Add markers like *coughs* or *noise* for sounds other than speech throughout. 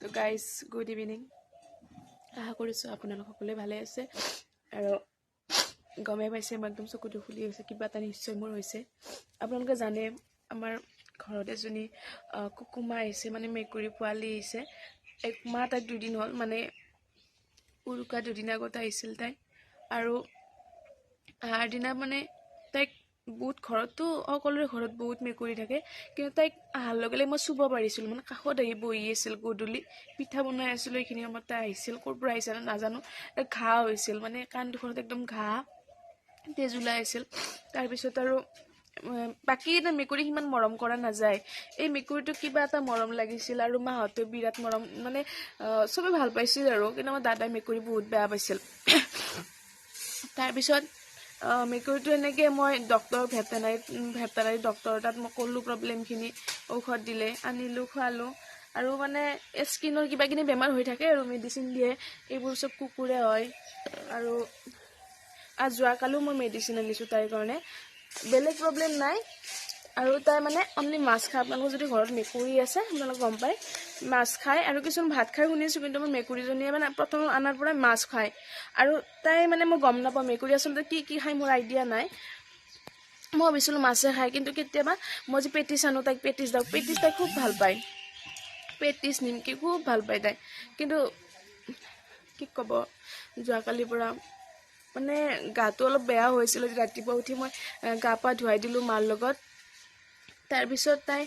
তো guys good evening আশা কৰিছোঁ আপোনালোক সকলোৱে ভালে আছে। আৰু গমেই পাইছে মই একদম চকুটো ফুলি গৈছে কিবা এটা নিশ্চয় মোৰ হৈছে। আপোনালোকে জানে আমাৰ ঘৰত এজনী কুকুমা আহিছে মানে মেকুৰী পোৱালি আহিছে। এক মাহ তাইক দুদিন হ'ল মানে উৰুকা দুদিন আগত আহিছিল তাই। আৰু অহাৰ দিনা মানে তাইক বহুত ঘৰততো সকলোৰে ঘৰত বহুত মেকুৰী থাকে কিন্তু তাইক অহাৰ লগে লগে মই চুব পাৰিছিলোঁ। মানে কাষত আহি বহি আছিল গধূলি পিঠা বনাই আছিলোঁ এইখিনি সময়ত তাই আহিছিল। ক'ৰ পৰা আহিছিল নাজানো ঘাঁ হৈছিল। মানে কাণ দুখনত একদম ঘাঁ তেজ ওলাই আছিল। তাৰপিছত আৰু বাকী এটা মেকুৰী সিমান মৰম কৰা নাযায়। এই মেকুৰীটো কিবা এটা মৰম লাগিছিল আৰু মাহঁতেও বিৰাট মৰম মানে আহ, চবে ভাল পাইছিল আৰু। কিন্তু আমাৰ দাদাই মেকুৰী বহুত বেয়া পাইছিল। *coughs* তাৰপিছত মেকুৰীটো এনেকৈ মই ডক্তৰ ভেটেনাৰী ভেটেনাৰী ডক্টৰৰ তাত মই ক'লোঁ প্ৰব্লেমখিনি ঔষধ দিলে আনিলোঁ খোৱালোঁ। আৰু মানে স্কিনৰ কিবা কিনি বেমাৰ হৈ থাকে আৰু মেডিচিন দিয়ে এইবোৰ চব কুকুৰে হয়। আৰু আৰু যোৱাকালিও মই মেডিচিন আনিছোঁ তাইৰ কাৰণে। বেলেগ প্ৰব্লেম নাই। আৰু তাই মানে অনলি মাছ খায় আপোনালোকৰ যদি ঘৰত মেকুৰী আছে আপোনালোকে গম পায় মাছ খায় আৰু কিছুমান ভাত খাই শুনিছোঁ কিন্তু মোৰ মেকুৰীজনীয়ে মানে প্ৰথম অনাৰ পৰাই মাছ খায়। আৰু তাই মানে মই গম নাপাওঁ মেকুৰী আচলতে কি কি খায় মোৰ আইডিয়া নাই। মই ভাবিছিলোঁ মাছে খায় কিন্তু কেতিয়াবা মই যে পেটিছ আনো তাইক পেটিছ দিওঁ। পেটিছ তাই খুব ভাল পায়। পেটিছ নিমকি খুব ভাল পায় তাই। কিন্তু কি ক'ব যোৱাকালিৰ পৰা মানে গাটো অলপ বেয়া হৈছিল ৰাতিপুৱা উঠি মই গা পা ধুৱাই দিলোঁ মাৰ লগত। তাৰপিছত তাই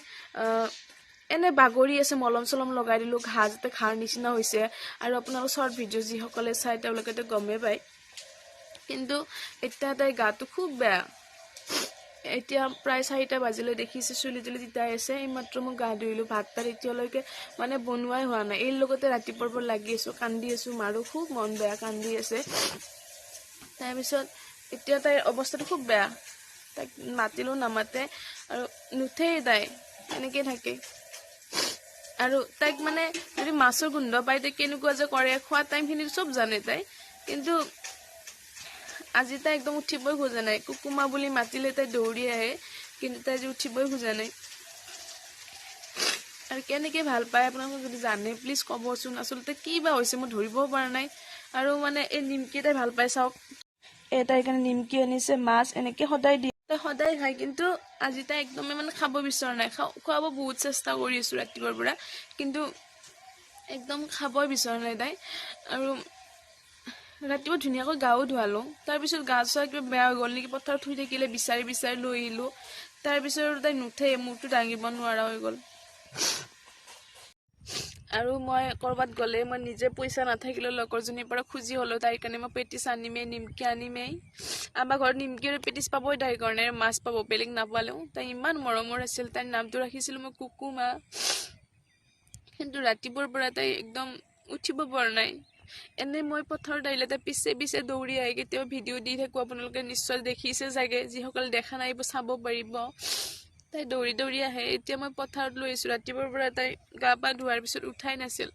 এনে বাগৰি আছে মলম চলম লগাই দিলোঁ ঘাঁ যাতে ঘাঁৰ নিচিনা হৈছে। আৰু আপোনালোক শ্বৰ্ট ভিডিঅ' যিসকলে চাই তেওঁলোকেতো গমেই পায়। কিন্তু এতিয়া তাইৰ গাটো খুব বেয়া। এতিয়া প্ৰায় চাৰিটা বাজিলৈ দেখিছে চুলি তুলি তিতাই আছে। এইমাত্ৰ মই গা ধুইলোঁ ভাত তাত এতিয়ালৈকে মানে বনোৱাই হোৱা নাই। এই লগতে ৰাতিপুৱাৰ পৰা লাগি আছোঁ কান্দি আছোঁ মাৰো খুব মন বেয়া কান্দি আছে। তাৰপিছত এতিয়া তাইৰ অৱস্থাটো খুব বেয়া। তাইক মাতিলেও নামাতে। আৰু নুঠেই তাই এনেকৈ থাকে। আৰু তাইক মানে যদি মাছৰ গোন্ধ পায় তাই কেনেকুৱা যে কৰে খোৱা টাইমখিনি চব জানে তাই। কিন্তু আজি তাই একদম উঠিবই খোজা নাই। কুকুমা বুলি মাতিলে তাই দৌৰি আহে কিন্তু তাই আজি উঠিবই খোজা নাই। আৰু কেনেকৈ ভাল পায় আপোনালোকে যদি জানে প্লিজ ক'বচোন। আচলতে কি বা হৈছে মই ধৰিবও পৰা নাই। আৰু মানে এই নিমকি তাই ভাল পাই চাওক। তাইৰ কাৰণে নিমকি আনিছে মাছ এনেকৈ সদায় দিয়ে সদায় খায় কিন্তু আজি তাই একদমেই মানে খাব বিচৰা নাই। খুৱাব বহুত চেষ্টা কৰি আছোঁ ৰাতিপুৱাৰ পৰা কিন্তু একদম খাবই বিচৰা নাই তাই। আৰু ৰাতিপুৱা ধুনীয়াকৈ গাও ধুৱালোঁ। তাৰপিছত গা চা কিবা বেয়া হৈ গ'ল নেকি পথাৰত শুই থাকিলে বিচাৰি বিচাৰি লৈ আহিলোঁ। তাৰপিছত তাই নুঠে মূৰটো দাঙিব নোৱাৰা হৈ গ'ল। আৰু মই ক'ৰবাত গ'লে মই নিজে পইচা নাথাকিলেও লগৰজনীৰ পৰা খুজি হ'লেও তাইৰ কাৰণে মই পেটিছ আনিমেই নিমকি আনিমেই। আমাৰ ঘৰত নিমকি আৰু পেটিছ পাবই তাইৰ কাৰণে মাছ পাব বেলেগ নাপালেও। তাই ইমান মৰমৰ আছিল তাইৰ নামটো ৰাখিছিলোঁ মই কুকুমা। কিন্তু ৰাতিপুৱাৰ পৰা তাই একদম উঠিব পৰা নাই। এনে মই পথাৰত আহিলে তাই পিছে পিছে দৌৰি আহে কেতিয়াবা ভিডিঅ' দি থাকোঁ আপোনালোকে নিশ্চয় দেখিছে চাগে। যিসকলে দেখা নাই চাব পাৰিব। তাই দৌৰি দৌৰি আহে। এতিয়া মই পথাৰত লৈ আহিছোঁ। ৰাতিপুৱাৰ পৰা তাই গা পা ধোৱাৰ পিছত উঠাই নাছিল।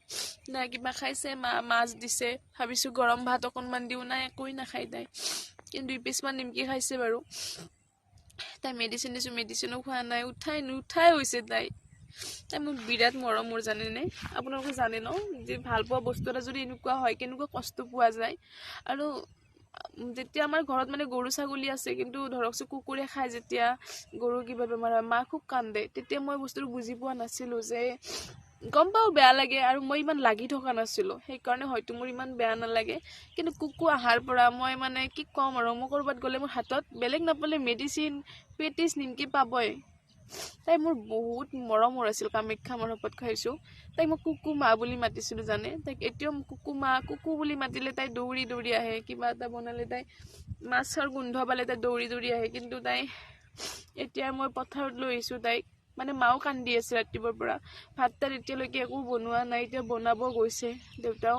নাই কিবা খাইছে মা মাছ দিছে। ভাবিছোঁ গৰম ভাত অকণমান দিওঁ। নাই একোৱেই নাখায় তাই। কিন্তু দুই পিচমান নিমকি খাইছে বাৰু। তাই মেডিচিন দিছোঁ মেডিচিনো খোৱা নাই। উঠাই নুঠাই হৈছে তাই। তাই মোক বিৰাট মৰম মোৰ জানেনে? আপোনালোকে জানে ন? যে ভাল পোৱা বস্তু এটা যদি এনেকুৱা হয় কেনেকুৱা কষ্ট পোৱা যায়? আৰু যেতিয়া আমাৰ ঘৰত মানে গৰু ছাগলী আছে কিন্তু ধৰকচোন কুকুৰে খায় যেতিয়া গৰুৰ কিবা বেমাৰ হয় মা খুব কান্দে তেতিয়া মই বস্তুটো বুজি পোৱা নাছিলোঁ যে গম পাওঁ বেয়া লাগে আৰু মই ইমান লাগি থকা নাছিলোঁ। সেইকাৰণে হয়তো মোৰ ইমান বেয়া নালাগে। কিন্তু কুকু অহাৰ পৰা মই মানে কি ক'ম আৰু মই ক'ৰবাত গ'লে মোৰ হাতত বেলেগ নাপালে মেডিচিন পেটিছ নিমকি পাবই। তাই মোৰ বহুত মৰমৰ আছিল কামাখ্যা মৰপত খাইছোঁ। তাইক মই কুকু মা বুলি মাতিছিলোঁ জানে? তাইক এতিয়াও কুকু মা কুকু বুলি মাতিলে তাই দৌৰি দৌৰি আহে কিবা এটা বনালে তাই মাছৰ গোন্ধ পালে তাই দৌৰি দৌৰি আহে কিন্তু তাই এতিয়া মই পথাৰত লৈ আহিছোঁ তাইক। মানে মাও কান্দি আছে ৰাতিপুৱাৰ পৰা। ভাত তাত এতিয়ালৈকে একো বনোৱা নাই এতিয়া বনাব গৈছে। দেউতাও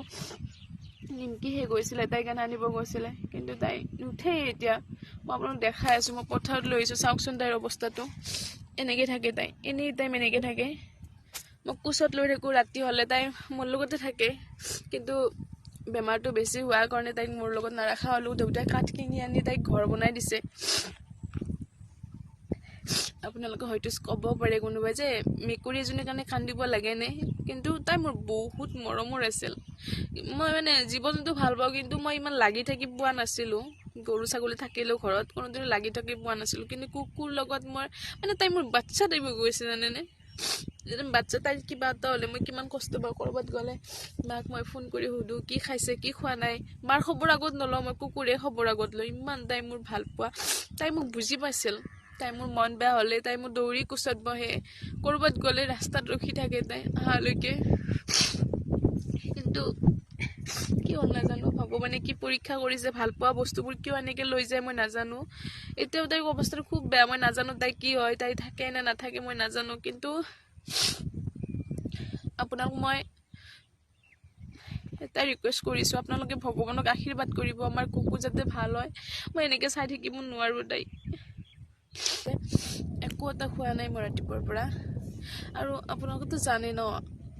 নিমকি শেষ গৈছিলে তাইৰ কাৰণে আনিব গৈছিলে কিন্তু তাই নুঠেই এতিয়া। মই আপোনাক দেখাই আছোঁ মই পথাৰত লৈ আহিছোঁ চাওকচোন তাইৰ অৱস্থাটো। এনেকৈ থাকে তাই। এনি টাইম এনেকৈ থাকে। মই কোচত লৈ থাকোঁ ৰাতি হ'লে তাই মোৰ লগতে থাকে। কিন্তু বেমাৰটো বেছি হোৱাৰ কাৰণে তাইক মোৰ লগত নাৰাখা হ'লোঁ। দেউতাই কাঠ কিনি আনি তাইক ঘৰ বনাই দিছে। আপোনালোকে হয়তো ক'ব পাৰে কোনোবাই যে মেকুৰী এজনীৰ কাৰণে কান্দিব লাগেনে কিন্তু তাই মোৰ বহুত মৰমৰ আছিল। মই মানে জীৱ জন্তু ভাল পাওঁ কিন্তু মই ইমান লাগি থাকি পোৱা নাছিলোঁ। গৰু ছাগলী থাকিলেও ঘৰত কোনোদিনে লাগি থাকি পোৱা নাছিলোঁ। কিন্তু কুকুৰ লগত মই মানে তাই মোৰ বাচ্ছা হৈ গৈছে জানেনে? যেতিয়া বাচ্ছা তাইৰ কিবা এটা হ'লে মই কিমান কষ্ট পাওঁ ক'ৰবাত গ'লে। মাক মই ফোন কৰি সুধোঁ কি খাইছে কি খোৱা নাই? মাৰ খবৰ আগত নলওঁ মই কুকুৰে খবৰ আগত লওঁ। ইমান তাই মোৰ ভাল পোৱা। তাই মোক বুজি পাইছিল। তাই মোৰ মন বেয়া হ'লে তাই মোৰ দৌৰি কোচত বহে। ক'ৰবাত গ'লে ৰাস্তাত ৰখি থাকে তাই অহালৈকে কিন্তু কিয় নাজানো ভগৱানে কি পৰীক্ষা কৰিছে ভাল পোৱা বস্তুবোৰ কিয় এনেকৈ লৈ যায় মই নাজানো। এতিয়াও তাইৰ অৱস্থাটো খুব বেয়া মই নাজানো তাই কি হয় তাই থাকে নে নাথাকে মই নাজানো কিন্তু আপোনাক মই এটা ৰিকুৱেষ্ট কৰিছোঁ আপোনালোকে ভগৱানক আশীৰ্বাদ কৰিব আমাৰ কুকুৰ যাতে ভাল হয় মই এনেকৈ চাই থাকিব নোৱাৰোঁ তাইক একো এটা খোৱা নাই মই ৰাতিপুৱাৰ পৰা। আৰু আপোনালোকেতো জানে ন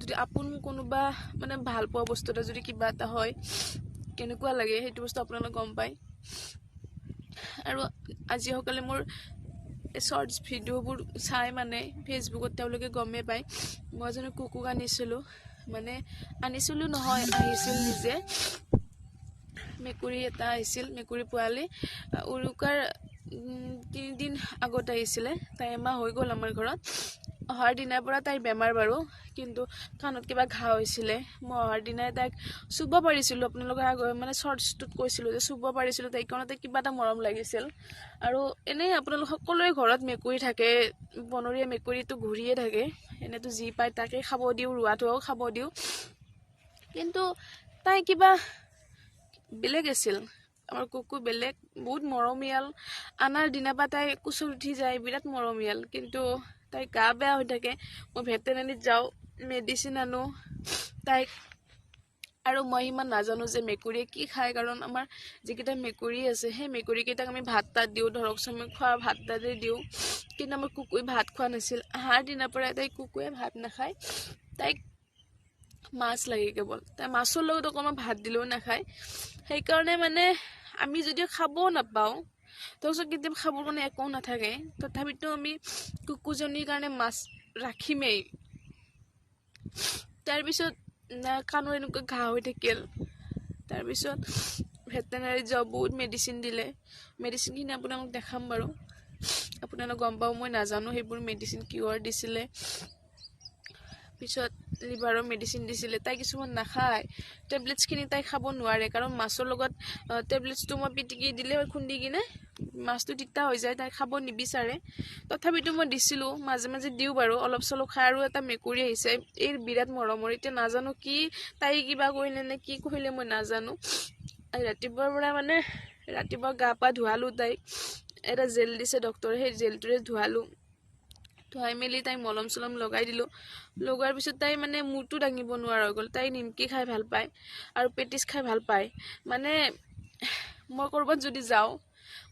যদি আপোন কোনোবা মানে ভাল পোৱা বস্তু এটা যদি কিবা এটা হয় কেনেকুৱা লাগে সেইটো বস্তু আপোনালোকে গম পায়। আৰু আজিসকলে মোৰ শ্বৰ্টছ ভিডিঅ'বোৰ চাই মানে ফেচবুকত তেওঁলোকে গমেই পায়। মই এজনী কুকুক আনিছিলোঁ মানে আনিছিলোঁ নহয় আহিছিল নিজে। মেকুৰী এটা আহিছিল মেকুৰী পোৱালি। উৰুকাৰ তিনিদিন আগত আহিছিলে তাই এমাহ হৈ গ'ল আমাৰ ঘৰত। অহাৰ দিনাৰ পৰা তাইৰ বেমাৰ বাৰু। কিন্তু কাণত কিবা ঘাঁ হৈছিলে। মই অহাৰ দিনাই তাইক চুব পাৰিছিলোঁ। আপোনালোকৰ আগ মানে শ্বৰ্টছটোত কৈছিলোঁ যে চুব পাৰিছিলোঁ। তাইক কাৰণতে কিবা এটা মৰম লাগিছিল। আৰু এনেই আপোনালোক সকলোৰে ঘৰত মেকুৰী থাকে। বনৰীয়া মেকুৰীটো ঘূৰিয়ে থাকে। এনেইতো যি পায় তাকে খাব দিওঁ ৰোৱাটোও খাব দিওঁ। কিন্তু তাই কিবা বেলেগ আছিল। আমাৰ কুকুৰ বেলেগ বহুত মৰমীয়াল। আনাৰ দিনাৰ পৰা তাই কোচত উঠি যায় বিৰাট মৰমীয়াল। কিন্তু তাই গা বেয়া হৈ থাকে। মই ভেটেনেৰীত যাওঁ। মেডিচিন আনো। তাইক আৰু মই ইমান নাজানো যে মেকুৰীয়ে কি খায় কাৰণ আমাৰ যিকেইটা মেকুৰী আছে সেই মেকুৰীকেইটাক আমি ভাত তাত দিওঁ ধৰকচোন আমি খোৱা ভাত তাতে দিওঁ কিন্তু আমাৰ কুকুৰে ভাত খোৱা নাছিল। অহাৰ দিনাৰ পৰাই তাই কুকুৰে ভাত নাখায়। তাইক মাছ লাগে কেৱল। তাই মাছৰ লগত অকণমান ভাত দিলেও নাখায়। সেইকাৰণে মানে আমি যদিও খাবও নাপাওঁ তাৰপিছত কেতিয়াবা খাবৰ কাৰণে একো নাথাকে তথাপিতো আমি কুকুৰজনীৰ কাৰণে মাছ ৰাখিমেই। তাৰপিছত কাণৰ এনেকুৱা ঘাঁ হৈ থাকিল। তাৰপিছত ভেটেনাৰীত যাওঁ বহুত মেডিচিন দিলে। মেডিচিনখিনি আপোনালোক দেখাম বাৰু। আপোনালোক গম পাওঁ মই নাজানো সেইবোৰ মেডিচিন কিহৰ দিছিলে। পিছত লিভাৰৰ মেডিচিন দিছিলে তাই কিছুমান নাখায়। টেবলেটছখিনি তাই খাব নোৱাৰে কাৰণ মাছৰ লগত টেবলেটছটো মই পিটিকি দিলে খুন্দি কিনে মাছটো তিতা হৈ যায় তাই খাব নিবিচাৰে। তথাপিতো মই দিছিলোঁ মাজে মাজে দিওঁ বাৰু অলপ চলপ খাই আৰু এটা মেকুৰী আহিছে এই বিৰাট মৰমৰ এতিয়া নাজানো কি তাই কিবা কৰিলে নে কি কৰিলে মই নাজানো। ৰাতিপুৱাৰ পৰা মানে ৰাতিপুৱা গা পা ধুৱালোঁ তাইক এটা জেল দিছে ডক্টৰে সেই জেলটোৰে ধুৱালোঁ। ধুৱাই মেলি তাই মলম চলম লগাই দিলোঁ। লগোৱাৰ পিছত তাই মানে মূৰটো দাঙিব নোৱাৰা হৈ গ'ল। তাই নিমকি খাই ভাল পায় আৰু পেটিছ খাই ভাল পায়। মানে মই ক'ৰবাত যদি যাওঁ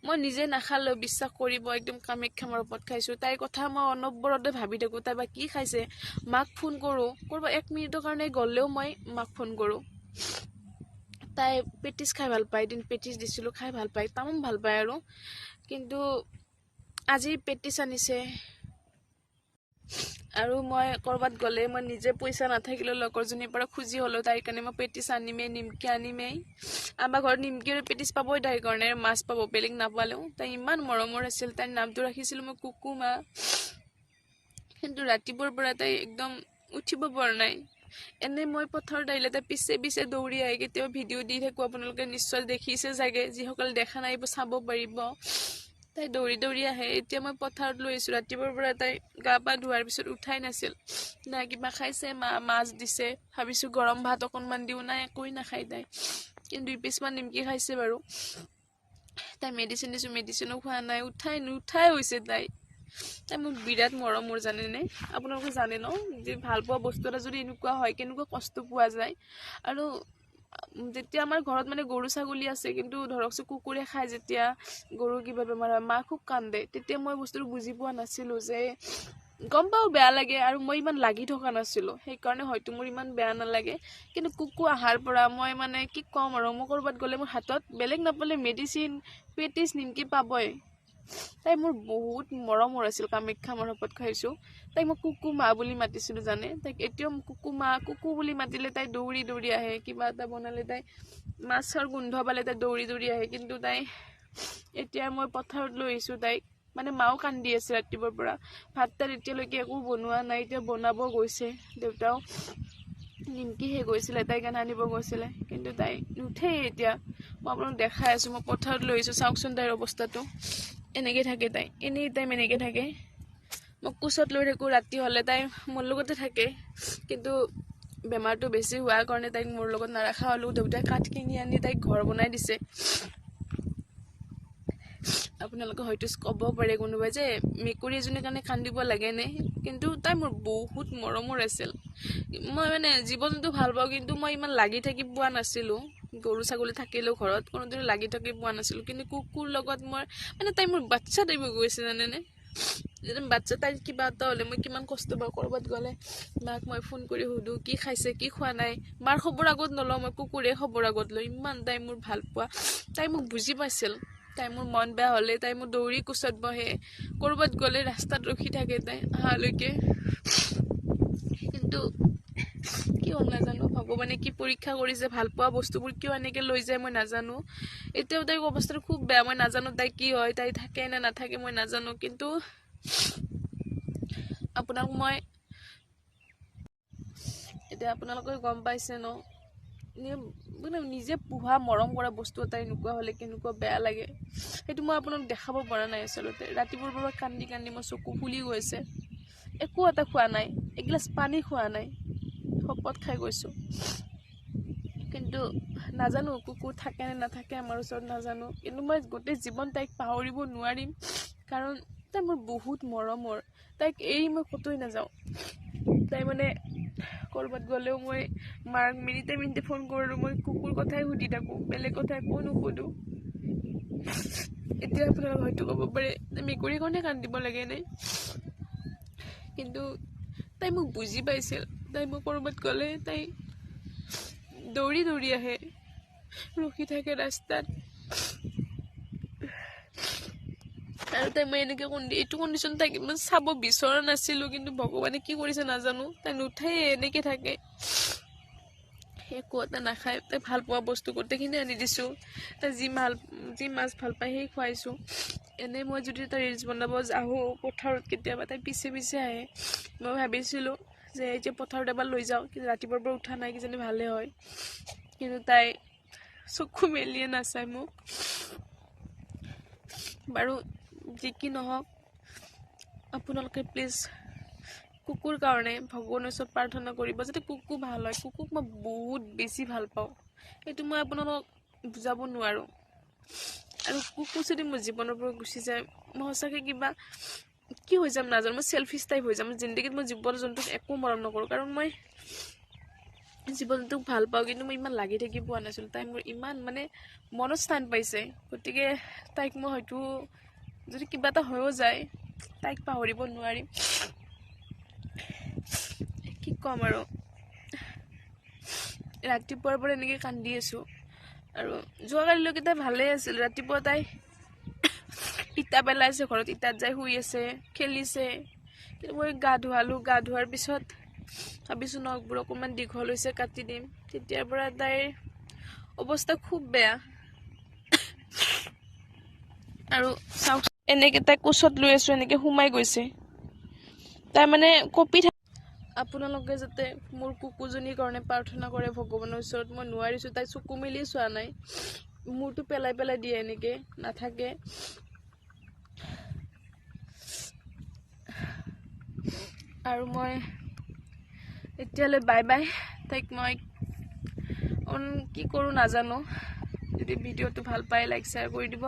মই নিজে নাখালেও বিশ্বাস কৰিব একদম কামাখ্যা মাৰ ওপৰত খাইছোঁ। তাইৰ কথা মই অনবৰতে ভাবি থাকোঁ তাই বা কি খাইছে? মাক ফোন কৰোঁ। ক'ৰবাত এক মিনিটৰ কাৰণে গ'লেও মই মাক ফোন কৰোঁ। তাই পেটিছ খাই ভাল পায় এদিন পেটিছ দিছিলোঁ খাই ভাল পায় তামাম ভাল পায় আৰু। কিন্তু আজি পেটিছ আনিছে। আৰু মই ক'ৰবাত গ'লে মই নিজে পইচা নাথাকিলেও লগৰজনীৰ পৰা খুজি হ'লেও তাইৰ কাৰণে মই পেটিছ আনিমেই নিমকি আনিমেই। আমাৰ ঘৰত নিমকি আৰু পেটিছ পাবই তাইৰ কাৰণে মাছ পাব বেলেগ নাপালেও। তাই ইমান মৰমৰ আছিল তাইৰ নামটো ৰাখিছিলোঁ মই কুকু মা কিন্তু ৰাতিপুৱাৰ পৰা তাই একদম উঠিব পৰা নাই। এনে মই পথাৰত আহিলে তাই পিছে পিছে দৌৰি আহি কেতিয়াবা ভিডিঅ' দি থাকোঁ আপোনালোকে নিশ্চয় দেখিছে চাগে। যিসকলে দেখা নাই চাব পাৰিব। তাই দৌৰি দৌৰি আহে। এতিয়া মই পথাৰত লৈ আহিছোঁ। ৰাতিপুৱাৰ পৰা তাই গা পা ধোৱাৰ পিছত উঠাই নাছিল। নাই কিবা খাইছে মা মাছ দিছে। ভাবিছোঁ গৰম ভাত অকণমান দিওঁ। নাই একোৱেই নাখায় তাই। কিন্তু দুই পিচমান নিমকি খাইছে বাৰু। তাই মেডিচিন দিছোঁ মেডিচিনো খোৱা নাই। উঠাই নুঠাই হৈছে তাই। তাই মোক বিৰাট মৰম মোৰ জানেনে? আপোনালোকে জানে ন? যে ভাল পোৱা বস্তু এটা যদি এনেকুৱা হয় কেনেকুৱা কষ্ট পোৱা যায়? আৰু যেতিয়া আমাৰ ঘৰত মানে গৰু ছাগলী আছে কিন্তু ধৰকচোন কুকুৰে খায় যেতিয়া গৰুৰ কিবা বেমাৰ হয় মা খুব কান্দে তেতিয়া মই বস্তুটো বুজি পোৱা নাছিলোঁ যে গম পাওঁ বেয়া লাগে আৰু মই ইমান লাগি থকা নাছিলোঁ। সেইকাৰণে হয়তো মোৰ ইমান বেয়া নালাগে। কিন্তু কুকু অহাৰ পৰা মই মানে কি ক'ম আৰু মই ক'ৰবাত গ'লে মোৰ হাতত বেলেগ নাপালে মেডিচিন পেটিছ নিমকি পাবই। তাই মোৰ বহুত মৰমৰ আছিল কামাখ্যা শপত খাইছোঁ। তাইক মই কুকু মা বুলি মাতিছিলোঁ জানে? তাইক এতিয়াও কুকু মা কুকু বুলি মাতিলে তাই দৌৰি দৌৰি আহে কিবা এটা বনালে তাই মাছৰ গোন্ধ পালে তাই দৌৰি দৌৰি আহে কিন্তু তাই এতিয়া মই পথাৰত লৈ আহিছোঁ তাইক। মানে মাও কান্দি আছে ৰাতিপুৱাৰ পৰা। ভাত তাত এতিয়ালৈকে একো বনোৱা নাই এতিয়া বনাব গৈছে দেউতাও। নিমকিহে গৈছিলে তাই কাৰণে আনিব গৈছিলে কিন্তু তাই নুঠেই এতিয়া। মই আপোনাক দেখাই আছোঁ মই পথাৰত লৈ আহিছোঁ চাওকচোন তাইৰ অৱস্থাটো। এনেকৈ থাকে তাই। এনেই টাইম এনেকৈ থাকে। মই কোচত লৈ থাকোঁ ৰাতি হ'লে তাই মোৰ লগতে থাকে। কিন্তু বেমাৰটো বেছি হোৱাৰ কাৰণে তাইক মোৰ লগত নাৰাখা হ'লোঁ। দেউতাই কাঠ কিনি আনি তাইক ঘৰ বনাই দিছে। আপোনালোকে হয়তো ক'ব পাৰে কোনোবাই যে মেকুৰী এজনীৰ কাৰণে কান্দিব লাগেনে কিন্তু তাই মোৰ বহুত মৰমৰ আছিল। মই মানে জীৱ জন্তু ভাল পাওঁ কিন্তু মই ইমান লাগি থাকি পোৱা নাছিলোঁ। গৰু ছাগলী থাকিলেও ঘৰত কোনোদিনে লাগি থাকি পোৱা নাছিলোঁ। কিন্তু কুকুৰ লগত মই মানে তাই মোৰ বাচ্ছা হৈ গৈছে জানেনে? যেতিয়া বাচ্ছা তাইৰ কিবা এটা হ'লে মই কিমান কষ্ট পাওঁ ক'ৰবাত গ'লে মাক মই ফোন কৰি সুধোঁ কি খাইছে কি খোৱা নাই? মাৰ খবৰ আগত নলওঁ মই কুকুৰে খবৰ আগত লওঁ। ইমান তাই মোৰ ভাল পোৱা। তাই মোক বুজি পাইছিল। তাই মোৰ মন বেয়া হ'লে তাই মোৰ দৌৰি কোচত বহে। ক'ৰবাত গ'লে ৰাস্তাত ৰখি থাকে তাই অহালৈকে কিন্তু কি হ'ল নাজানো। ভগৱানে কি পৰীক্ষা কৰিছে ভাল পোৱা বস্তুবোৰ কিয় এনেকৈ লৈ যায় মই নাজানো। এতিয়াও তাইৰ অৱস্থাটো খুব বেয়া মই নাজানো তাই কি হয় তাই থাকে নে নাথাকে মই নাজানো কিন্তু আপোনাক মই এতিয়া আপোনালোকে গম পাইছে ন? মানে নিজে পোহা মৰম কৰা বস্তু এটা এনেকুৱা হ'লে কেনেকুৱা বেয়া লাগে। সেইটো মই আপোনাক দেখাব পৰা নাই আচলতে। ৰাতিপুৱাৰ পৰা কান্দি কান্দি মোৰ চকু ফুলি গৈছে। একো এটা খোৱা নাই এগিলাচ পানী খোৱা নাই। শপত খাই গৈছোঁ। কিন্তু নাজানো কুকুৰ থাকে নে নাথাকে আমাৰ ওচৰত নাজানো। কিন্তু মই গোটেই জীৱন তাইক পাহৰিব নোৱাৰিম কাৰণ তাই মোৰ বহুত মৰমৰ। তাইক এৰি মই ক'তোৱে নাযাওঁ। তাই মানে ক'ৰবাত গ'লেও মই মাক মিনিটে মিনিটে ফোন কৰোঁ মই কুকুৰ কথাই সুধি থাকোঁ বেলেগ কথা একো নুসুধোঁ। এতিয়া আপোনালোকে হয়তো ক'ব পাৰে মেকুৰীৰ কাৰণে কান্দিব লাগে নে? কিন্তু তাই মোক বুজি পাইছিল। তাই মোক ক'ৰবাত গ'লে তাই দৌৰি দৌৰি আহে। ৰখি থাকে ৰাস্তাত। আৰু তাই মই এনেকৈ কণ্ডি এইটো কণ্ডিশ্যন তাইক মই চাব বিচৰা নাছিলোঁ কিন্তু ভগৱানে কি কৰিছে নাজানো। তাই নুঠাই এনেকৈ থাকে। একো এটা নাখায় তাই ভাল পোৱা বস্তু গোটেইখিনি আনি দিছোঁ। তাই যি ভাল যি মাছ ভাল পায় সেই খুৱাইছোঁ। এনেই মই যদি তাই ৰিলচ বনাব আহোঁ পথাৰত কেতিয়াবা তাই পিছে পিছে আহে। মই ভাবিছিলোঁ যে এতিয়া পথাৰত এবাৰ লৈ যাওঁ কিন্তু ৰাতিপুৱাৰ পৰা উঠা নাই কিজানি ভালে হয়। কিন্তু তাই চকু মেলিয়ে নাচায় মোক। বাৰু যি কি নহওক আপোনালোকে প্লিজ কুকুৰ কাৰণে ভগৱানৰ ওচৰত প্ৰাৰ্থনা কৰিব যাতে কুকুৰ ভাল হয়। কুকুৰক মই বহুত বেছি ভাল পাওঁ। সেইটো মই আপোনালোকক বুজাব নোৱাৰোঁ। আৰু কুকুৰ যদি মোৰ জীৱনৰ পৰা গুচি যায় মই সঁচাকৈ কিবা কি হৈ যাম নাজানো মই চেলফিছ টাইপ হৈ যাম। জিন্দগীত মই জীৱ জন্তুক একো মৰম নকৰোঁ কাৰণ মই জীৱ জন্তুক ভাল পাওঁ কিন্তু মই ইমান লাগি থাকি পোৱা নাছিলোঁ। তাই মোৰ ইমান মানে মনত স্থান পাইছে। গতিকে তাইক মই হয়তো যদি কিবা এটা হৈও যায় তাইক পাহৰিব নোৱাৰিম। কি ক'ম আৰু? ৰাতিপুৱাৰ পৰা এনেকৈ কান্দি আছোঁ। আৰু যোৱাকালিলৈকে তাই ভালেই আছিল। ৰাতিপুৱা তাই ইটা পেলাইছে ঘৰত ইটাত যাই শুই আছে খেলিছে। কিন্তু মই গা ধুৱালোঁ। গা ধোৱাৰ পিছত ভাবিছোঁ নখবোৰ অকণমান দীঘল হৈছে কাটি দিম। তেতিয়াৰ পৰা তাইৰ অৱস্থা খুব বেয়া। আৰু চাওক এনেকৈ তাই কোচত লৈ আছোঁ এনেকৈ সোমাই গৈছে। তাই মানে কঁপি থাক আপোনালোকে যাতে মোৰ কুকুৰজনীৰ কাৰণে প্ৰাৰ্থনা কৰে ভগৱানৰ ওচৰত মই নোৱাৰিছোঁ তাই চকু মেলি চোৱা নাই। মূৰটো পেলাই পেলাই দিয়ে এনেকৈ নাথাকে। আৰু মই এতিয়ালৈ বাই বাই। তাইক মই কি কৰোঁ নাজানো। যদি ভিডিঅ'টো ভাল পায় লাইক শ্বেয়াৰ কৰি দিব।